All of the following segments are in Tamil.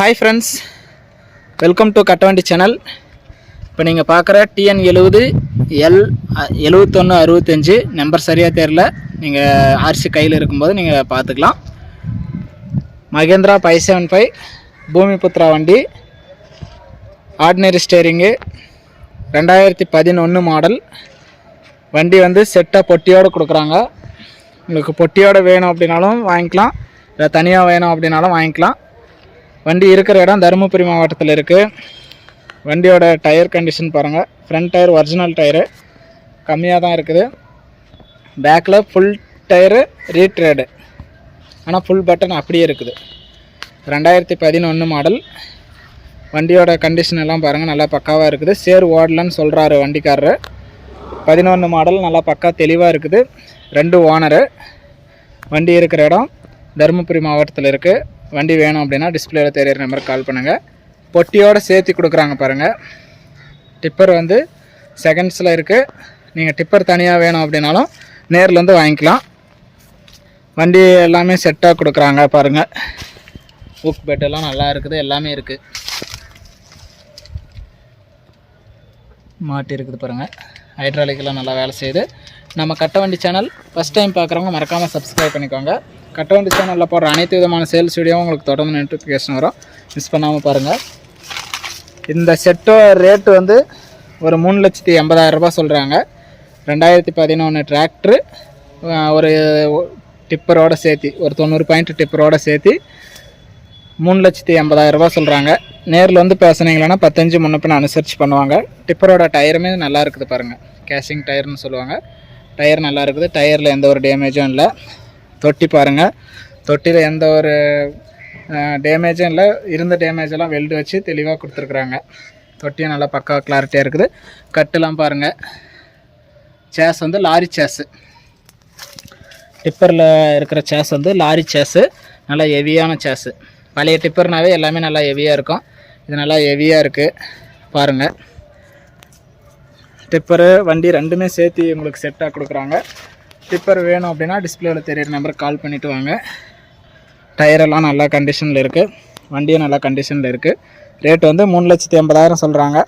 Hi friends welcome to Kattavandi channel இப்போ நீங்கள் பார்க்குற டிஎன் எழுபது எல் எழுவத்தொன்று அறுபத்தஞ்சு நம்பர் சரியாக தெரில நீங்கள் ஆர்சி கையில் இருக்கும்போது நீங்கள் பார்த்துக்கலாம் Mahindra five seven five Bhoomiputra வண்டி ஆர்டினரி ஸ்டேரிங்கு ரெண்டாயிரத்தி பதினொன்று மாடல் வண்டி வந்து செட்டாக பொட்டியோடு கொடுக்குறாங்க. உங்களுக்கு பொட்டியோடு வேணும் அப்படின்னாலும் வாங்கிக்கலாம். இல்லை தனியாக வேணும் அப்படின்னாலும் வாங்கிக்கலாம். வண்டி இருக்கிற இடம் தருமபுரி மாவட்டத்தில் இருக்குது வண்டியோட டயர் கண்டிஷன் பாருங்கள் ஃப்ரண்ட் டயர் ஒரிஜினல் டயரு. கம்மியாக தான் இருக்குது. பேக்கில் ஃபுல் டயரு ரீட்ரேடு ஆனால் ஃபுல் பட்டன் அப்படியே இருக்குது. ரெண்டாயிரத்தி பதினொன்று மாடல் வண்டியோட கண்டிஷன் எல்லாம் பாருங்கள் நல்லா பக்காவாக இருக்குது. சேர் ஓடலன்னு சொல்கிறாரு வண்டிக்காரரு. பதினொன்று மாடல் நல்லா பக்கா தெளிவாக இருக்குது. ரெண்டு ஓனரு. வண்டி இருக்கிற இடம் தருமபுரி மாவட்டத்தில் இருக்குது வண்டி வேணும் அப்படின்னா டிஸ்பிளேல தெரியிற நம்பருக்கு கால் பண்ணுங்கள் பொட்டியோடு சேர்த்து கொடுக்குறாங்க பாருங்கள் டிப்பர் வந்து செகண்ட்ஸில் இருக்குது நீங்கள் டிப்பர் தனியாக வேணும் அப்படின்னாலும் நேரில் வந்து வாங்கிக்கலாம். வண்டி எல்லாமே செட்டாக கொடுக்குறாங்க பாருங்கள் ஊக் பெட் எல்லாம் நல்லா இருக்குது எல்லாமே இருக்குது மாட்டி இருக்குது பாருங்கள் ஹைட்ராலிக்கெலாம் நல்லா வேலை செய்யுது. நம்ம கட்டவண்டி சேனல் ஃபஸ்ட் டைம் பார்க்குறவங்க மறக்காமல் சப்ஸ்கிரைப் பண்ணிக்கோங்க. கட்டவண்டி சேனலில் போடுற அனைத்து விதமான சேல்ஸ் வீடியோவும் உங்களுக்கு தொடர்ந்து நோட்டிஃபிகேஷன் வரும். மிஸ் பண்ணாமல் பாருங்கள் இந்த செட்டோ ரேட்டு வந்து ஒரு மூணு லட்சத்தி எண்பதாயிரம் சொல்கிறாங்க ரெண்டாயிரத்தி பதினொன்று டிராக்டரு ஒரு டிப்பரோடு சேர்த்து ஒரு தொண்ணூறு பாயிண்ட் டிப்பரோடு சேர்த்து மூணு லட்சத்தி எண்பதாயிரம் சொல்கிறாங்க நேரில் வந்து பேசுனீங்களன்னா பத்தஞ்சு முன்ன பின்ன அனுசரித்து பண்ணுவாங்க. டிப்பரோட டயருமே நல்லா இருக்குது பாருங்கள் கேஷிங் டயர்னு சொல்லுவாங்க. டயர் நல்லா இருக்குது. டயரில் எந்த ஒரு டேமேஜும் இல்லை. தொட்டி பாருங்கள் தொட்டியில் எந்த ஒரு டேமேஜும் இல்லை. இருந்த டேமேஜ் எல்லாம் வெல்டு வச்சு தெளிவாக கொடுத்துருக்குறாங்க. தொட்டியும் நல்லா பக்கா கிளாரிட்டியாக இருக்குது. கட்டுலாம் பாருங்கள் சேஸ் வந்து லாரி சேஸு டிப்பரில் இருக்கிற சேஸ் வந்து லாரி சேஸு நல்லா ஹெவியான சேஸு பழைய டிப்பர்னாவே எல்லாமே நல்லா ஹெவியாக இருக்கும். இது நல்லா ஹெவியாக இருக்குது பாருங்கள் டிப்பரு வண்டி ரெண்டுமே சேர்த்து உங்களுக்கு செட்டாக கொடுக்குறாங்க. டிப்பர் வேணும் அப்படின்னா டிஸ்பிளேவில் தெரியிற நம்பருக்கு கால் பண்ணிவிட்டு வாங்க. டயரெல்லாம் நல்லா கண்டிஷனில் இருக்குது வண்டியும் நல்லா கண்டிஷனில் இருக்குது ரேட் வந்து மூணு லட்சத்தி எண்பதாயிரம் சொல்கிறாங்க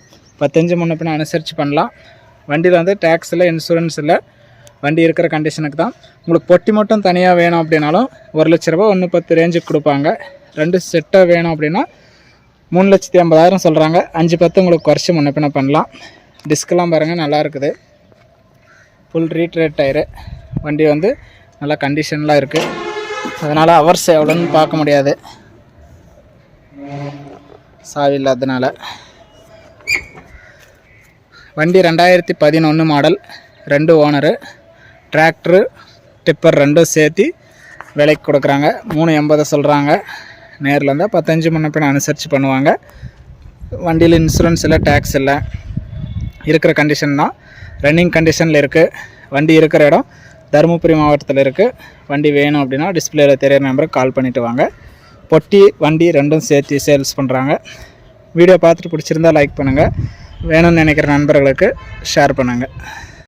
பத்தஞ்சு முன்ன பின்ன அனுசரித்து பண்ணலாம். வண்டியில் வந்து டேக்ஸ் இல்லை இன்சூரன்ஸ் இல்லை. வண்டி இருக்கிற கண்டிஷனுக்கு தான். உங்களுக்கு பொட்டி மட்டும் தனியாக வேணும் அப்படின்னாலும் ஒரு லட்ச ரூபா ஒன்று பத்து ரேஞ்சுக்கு கொடுப்பாங்க. ரெண்டு செட்டாக வேணும் அப்படின்னா மூணு லட்சத்தி ஐம்பதாயிரம் சொல்கிறாங்க அஞ்சு பத்து உங்களுக்கு குறைச்சி முன்ன பண்ணலாம். டிஸ்கெல்லாம் பாருங்கள் நல்லா இருக்குது. ஃபுல் ரீட்ரேட் டயரு வண்டி வந்து நல்லா கண்டிஷன்லாம் இருக்குது அதனால் ஹவர்ஸ் எவ்வளோன்னு பார்க்க முடியாது. சாவி இல்லாததுனால. வண்டி ரெண்டாயிரத்தி பதினொன்று மாடல் ரெண்டு ஓனரு டிராக்டரு டிப்பர் ரெண்டும் சேர்த்து விலைக்கு கொடுக்குறாங்க. மூணு எண்பதை சொல்கிறாங்க நேரில் இருந்தால் பத்தஞ்சு முன்னப்பின் அனுசரித்து பண்ணுவாங்க. வண்டியில் இன்சூரன்ஸ் இல்லை டேக்ஸ் இல்லை. இருக்கிற கண்டிஷன் தான். ரன்னிங் கண்டிஷனில் இருக்குது வண்டி இருக்கிற இடம். தருமபுரி மாவட்டத்தில் இருக்குது வண்டி வேணும் அப்படின்னா டிஸ்பிளேயில் தெரியிற நம்பருக்கு கால் பண்ணிவிட்டு வாங்க. பொட்டி வண்டி ரெண்டும் சேர்த்து சேல்ஸ் பண்ணுறாங்க வீடியோ பார்த்துட்டு பிடிச்சிருந்தா லைக் பண்ணுங்கள் வேணும்னு நினைக்கிற நண்பர்களுக்கு ஷேர் பண்ணுங்கள்